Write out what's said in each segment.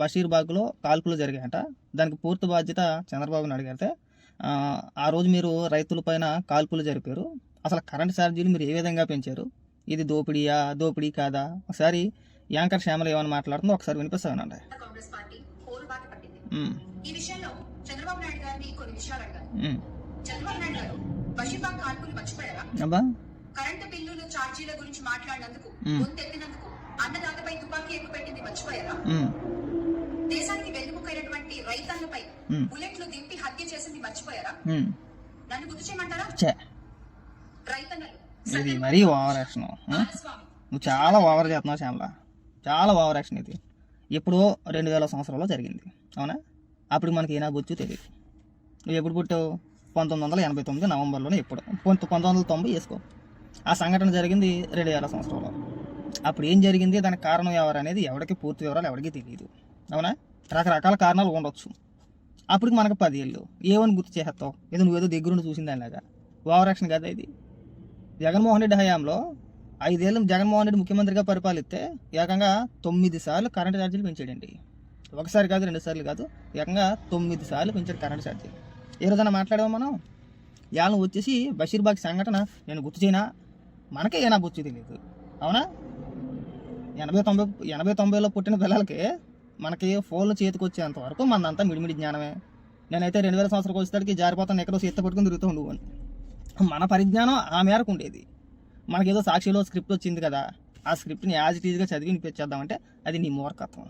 బషీర్బాగ్లో కాల్పులు జరిగాయట. దానికి పూర్తి బాధ్యత చంద్రబాబుని అడిగితే ఆ, ఆ రోజు మీరు రైతుల పైన కాల్పులు జరిపారు. అసలు కరెంట్ ఛార్జీలు మీరు ఏ విధంగా పెంచారు? ఇది దోపిడీయా? దోపిడీ కాదా? ఒకసారి యాంకర్ శ్యామల ఏమని మాట్లాడుతుందో ఒకసారి వినిపిస్తానండి. ఈ విషయంలో చంద్రబాబు నాయుడు గారిని కొన్ని విషయాలు అడిగారు ఉమ్. చంద్రబాబు నాయుడు గారు బషీర్బాగ్ కాల్పులు మర్చిపోయారా? అబ్బా. కరెంటు బిల్లులు ఛార్జీల గురించి మాట్లాడినందుకు మ్. గొంతెత్తినందుకు అన్నదాతపై తుపాకీ ఎక్కుపెట్టింది మర్చిపోయారా? దేశానికి వెన్నుముకైనటువంటి రైతన్నపై. బుల్లెట్లు దింపి హత్య చేసింది మర్చిపోయారా. నన్ను గుర్తు చేయమంటారా? రైతన్నలు. ఇది మరీ ఓవర్ యాక్షన్. నువ్వు చాలా ఓవర్ చేస్తున్నావు శ్యామల. చాలా ఓవర్ యాక్షన్ ఇది. ఎప్పుడో రెండు వేల సంవత్సరంలో జరిగింది. అవునా? అప్పుడు మనకి ఏనా బొచ్చు తెలియదు నువ్వు ఎప్పుడు పుట్టావు? పంతొమ్మిది వందల ఎనభై తొమ్మిది నవంబర్లోనే ఎప్పుడు. పంత పంతొమ్మిది వందల తొంభై వేసుకో. ఆ సంఘటన జరిగింది రెండు వేల సంవత్సరంలో. అప్పుడు ఏం జరిగింది? దానికి కారణం ఎవరు అనేది ఎవరికి పూర్తి వివరాలు ఎవరికి తెలియదు అవునా? రకరకాల కారణాలు ఉండొచ్చు. అప్పటికి మనకు పది ఏళ్ళు. ఏమని గుర్తు చేస్తావు ఏదో నువ్వేదో దగ్గరుండి చూసింది అలాగా ఓవర్ కదా ఇది? జగన్మోహన్ రెడ్డి హయాంలో ఐదేళ్ళు జగన్మోహన్ రెడ్డి ముఖ్యమంత్రిగా పరిపాలిస్తే ఏకంగా తొమ్మిది సార్లు కరెంటు ఛార్జీలు పెంచాడండి. ఒకసారి కాదు రెండు సార్లు కాదు ఏకంగా తొమ్మిది సార్లు పెంచాడు కరెంటు ఛార్జీలు ఏ రోజైనా మాట్లాడాము మనం? ఇవాళ వచ్చేసి బషీర్బాగ్ సంఘటన నేను గుర్తు చేయనా? మనకే ఏనా గుర్తు తెలియదు అవునా? ఎనభై తొంభై ఎనభై తొంభైలో పుట్టిన పిల్లలకి మనకి ఫోన్లు చేతికి వచ్చేంత వరకు మనంతా మిడిమిడి జ్ఞానమే. నేనైతే రెండు వేల సంవత్సరాలకు వచ్చేసరికి జారిపోతాను ఎక్కడో చేత పట్టుకుని తిరుగుతూ ఉండవు మన పరిజ్ఞానం ఆ మేరకు ఉండేది. మనకేదో సాక్షిలో స్క్రిప్ట్ వచ్చింది కదా ఆ స్క్రిప్ట్ని యాజ్ ఇట్ ఈజ్గా చదివి వినిపించేద్దామంటే అది నీ మూర్ఖత్వం.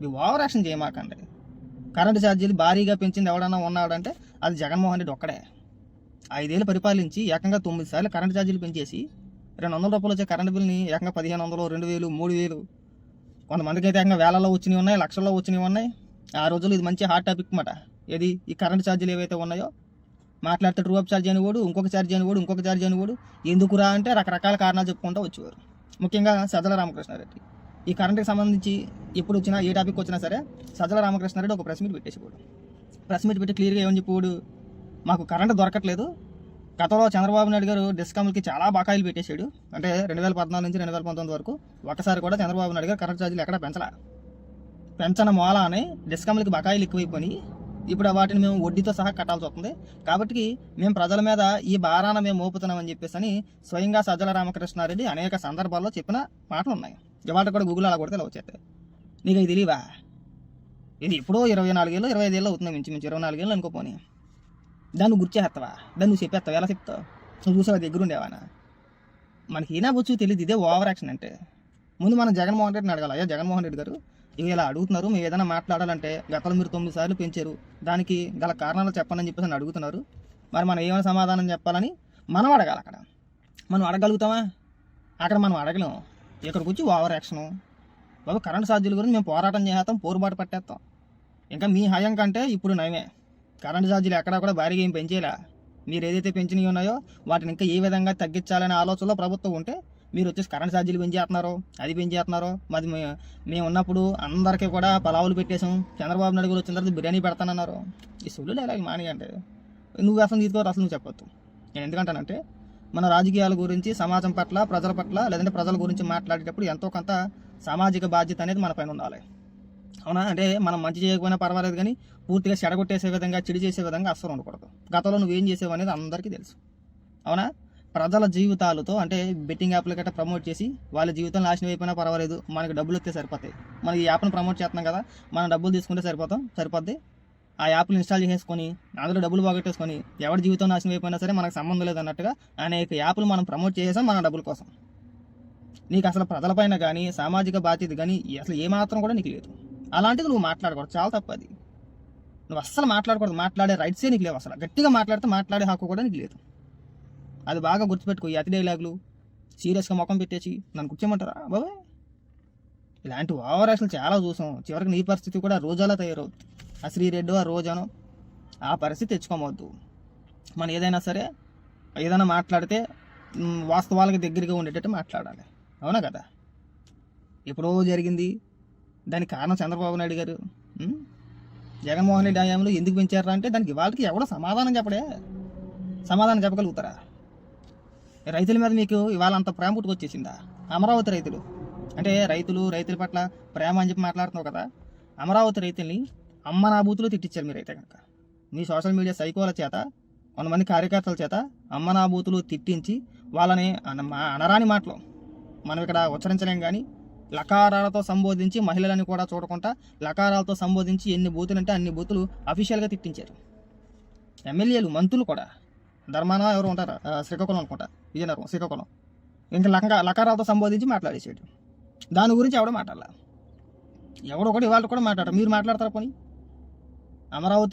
ఇవి ఓవర్ యాక్షన్ చేయమాకండి. కరెంటు ఛార్జీలు భారీగా పెంచింది ఎవడన్నా ఉన్నాడంటే అది జగన్మోహన్ రెడ్డి ఒక్కడే. ఐదేళ్ళు పరిపాలించి ఏకంగా తొమ్మిది సార్లు కరెంటు ఛార్జీలు పెంచేసి రెండు వందల రూపాయలు వచ్చే కరెంటు బిల్ని ఏకంగా పదిహేను వందలు రెండు వేలు మూడు వేలు కొంతమందికి అయితే ఇంకా వేలలో వచ్చినవి ఉన్నాయి లక్షల్లో వచ్చినవి ఉన్నాయి. ఆ రోజుల్లో ఇది మంచి హాట్ టాపిక్ మాట. ఏది? ఈ కరెంట్ ఛార్జీలు ఏవైతే ఉన్నాయో? మాట్లాడితే ట్రూ అప్ ఛార్జ్ అని వాడు ఇంకొక ఛార్జ్ అని కూడా ఇంకొక ఛార్జ్ అని కూడా ఎందుకురా అంటే రకరకాల కారణాలు చెప్పుకుంటూ వచ్చేవారు. ముఖ్యంగా సజ్జల రామకృష్ణారెడ్డి. ఈ కరెంట్కి సంబంధించి ఎప్పుడు వచ్చినా ఏ టాపిక్ వచ్చినా సరే సజ్జల రామకృష్ణారెడ్డి ఒక ప్రెస్ మీట్ పెట్టేసేవాడు. ప్రెస్ మీట్ పెట్టి క్లియర్గా ఏమని చెప్పాడు మాకు కరెంట్ దొరకట్లేదు. గతంలో చంద్రబాబు నాయుడు గారు డిస్కమ్లకి చాలా బకాయిలు పెట్టేశాడు. అంటే రెండు వేల పద్నాలుగు నుంచి రెండు వేల పంతొమ్మిది వరకు ఒకసారి కూడా చంద్రబాబు నాయుడు గారు కరెంట్ ఛార్జీలు ఎక్కడ పెంచలా. పెంచన మూలానే డిస్కమ్లకి బకాయిలు ఎక్కువైపోయి ఇప్పుడు వాటిని మేము వడ్డీతో సహా కట్టాల్సి వస్తుంది. కాబట్టి మేము ప్రజల మీద ఈ భారాన మేము మోపుతున్నామని చెప్పేసి అని స్వయంగా సజ్జల రామకృష్ణారెడ్డి అనేక సందర్భాల్లో చెప్పిన మాటలు ఉన్నాయి. ఇవాళ కూడా గూగుల్ అలా కొడితే ఇలా వచ్చేస్తాయి నీకు ఇది తెలియవా ఇది ఎప్పుడో ఇరవై నాలుగేళ్ళు ఇరవై ఐదేళ్ళు అవుతుంది మించి మించి ఇరవై నాలుగేళ్ళు అనుకోపోని. దాన్ని గుర్తు చేస్తావా దాన్ని నువ్వు చెప్పేస్తావు ఎలా చెప్తావు నువ్వు చూసావా? దగ్గర ఉండేవానా మనకి ఏనా వచ్చు తెలియదు ఇదే ఓవర్ యాక్షన్ అంటే. ముందు మనం జగన్మోహన్ రెడ్డిని అడగాలి అయ్యా జగన్మోహన్ రెడ్డి గారు ఇవి ఇలా అడుగుతున్నారు మేము ఏదైనా మాట్లాడాలంటే గతంలో మీరు తొమ్మిది సార్లు పెంచారు దానికి గల కారణాలు చెప్పండి అని చెప్పేసి అని అడుగుతున్నారు. మరి మనం ఏమైనా సమాధానం చెప్పాలని మనం అడగాలి అక్కడ. మనం అడగలుగుతామా? అక్కడ మనం అడగలేం ఇక్కడికి వచ్చి ఓవర్ యాక్షను. బాబు కరెంట్ ఛార్జీల గురించి మేము పోరాటం చేస్తాం పోరుబాటు పట్టేస్తాం. ఇంకా మీ హయం కంటే ఇప్పుడు నయమే. కరెంటు ఛార్జీలు ఎక్కడా కూడా భారీగా ఏం పెంచేలా? మీరు ఏదైతే పెంచినవి ఉన్నాయో వాటిని ఇంకా ఏ విధంగా తగ్గించాలనే ఆలోచనలో ప్రభుత్వం ఉంటే మీరు వచ్చేసి కరెంట్ ఛార్జీలు పెంచేస్తున్నారో అది పెంచేస్తున్నారో. మాది మేము ఉన్నప్పుడు అందరికీ కూడా పలావులు పెట్టేసాం చంద్రబాబు నాయుడు గారు వచ్చిన తర్వాత బిర్యానీ పెడతానన్నారు. ఈ సొల్లు డైలాగ్ మానేయండి. నువ్వు అసలు తీసుకోరు అసలు నువ్వు చెప్పొద్దు. నేను ఎందుకంటానంటే మన రాజకీయాల గురించి సమాజం పట్ల ప్రజల పట్ల లేదంటే ప్రజల గురించి మాట్లాడేటప్పుడు ఎంతో కొంత సామాజిక బాధ్యత అనేది మన పైన ఉండాలి. అవునా? అంటే మనం మంచి చేయకపోయినా పర్వాలేదు కానీ పూర్తిగా చెడగొట్టేసే విధంగా చెడు చేసే విధంగా అస్సలు ఉండకూడదు. గతంలో నువ్వేం చేసేవు అనేది అందరికీ తెలుసు. అవునా? ప్రజల జీవితాలతో అంటే బెట్టింగ్ యాప్లు గట్రా ప్రమోట్ చేసి వాళ్ళ జీవితం నాశనం అయిపోయినా పర్వాలేదు. మనకి డబ్బులు వస్తే సరిపోతాయి. మనం ఈ యాప్ను ప్రమోట్ చేస్తున్నాం కదా మనం డబ్బులు తీసుకుంటే సరిపోతాం సరిపోద్ది. ఆ యాప్లు ఇన్స్టాల్ చేసేసుకొని అందులో డబ్బులు పోగొట్టేసుకొని ఎవరి జీవితం నాశనం అయిపోయినా సరే మనకు సంబంధం లేదు అన్నట్టుగా అనేక యాప్లు మనం ప్రమోట్ చేసేసాం మన డబ్బుల కోసం. నీకు అసలు ప్రజలపైన కానీ సామాజిక బాధ్యత కానీ అసలు ఏమాత్రం కూడా నీకు లేదు. అలాంటిది నువ్వు మాట్లాడకూడదు. చాలా తప్పు అది. నువ్వు అస్సలు మాట్లాడకూడదు. మాట్లాడే రైట్సే నీకు లేవు అసలు. గట్టిగా మాట్లాడితే మాట్లాడే హక్కు కూడా నీకు లేదు. అది బాగా గుర్తుపెట్టుకో ఈ అతి డైలాగులు సీరియస్గా ముఖం పెట్టేసి నన్ను కూర్చోమంటారా? బాబాయ్. ఇలాంటి ఓవర్ యాక్షన్లు చాలా చూసాం. చివరికి నీ పరిస్థితి కూడా రోజాలా తయారవుతుంది ఆ శ్రీరెడ్డి ఆ రోజాను ఆ పరిస్థితి తెచ్చుకోమవద్దు. మనం ఏదైనా సరే ఏదైనా మాట్లాడితే వాస్తవాలకు దగ్గరగా ఉండేటట్టు మాట్లాడాలి. అవునా కదా? ఎప్పుడో జరిగింది. దానికి కారణం చంద్రబాబు నాయుడు గారు. జగన్మోహన్ రెడ్డి హయాంలో ఎందుకు పెంచారా అంటే దానికి వాళ్ళకి ఎవడో సమాధానం చెప్పడే? సమాధానం చెప్పగలుగుతారా? రైతుల మీద మీకు ఇవాళ అంత ప్రేమ పుట్టుకొచ్చేసిందా అమరావతి రైతులు. అంటే రైతులు రైతుల పట్ల ప్రేమ అని చెప్పి మాట్లాడుతున్నావు కదా. అమరావతి రైతుల్ని అమ్మ నా బూతులు తిట్టించారు మీరైతే కనుక మీ సోషల్ మీడియా సైకోల చేత కొంతమంది కార్యకర్తల చేత అమ్మ నాబూతులు తిట్టించి వాళ్ళని అన- మా అనరాని మాటలు. మనం ఇక్కడ ఉచ్చరించలేం కానీ లకారాలతో సంబోధించి మహిళలని కూడా చూడకుండా లకారాలతో సంబోధించి ఎన్ని బూతులు అంటే అన్ని బూతులు అఫీషియల్గా తిట్టించారు. ఎమ్మెల్యేలు మంత్రులు కూడా. ధర్మాన ఎవరు ఉంటారా? శ్రీకాకుళం అనుకుంటా. విజయనగరం శ్రీకాకుళం. ఇంకా లక లకారాలతో సంబోధించి మాట్లాడేసాడు దాని గురించి ఎవడో మాట్లాడాల? ఎవడో ఒకటి ఇవాళ కూడా మాట్లాడారు. మీరు మాట్లాడతారు పోనీ? అమరావతి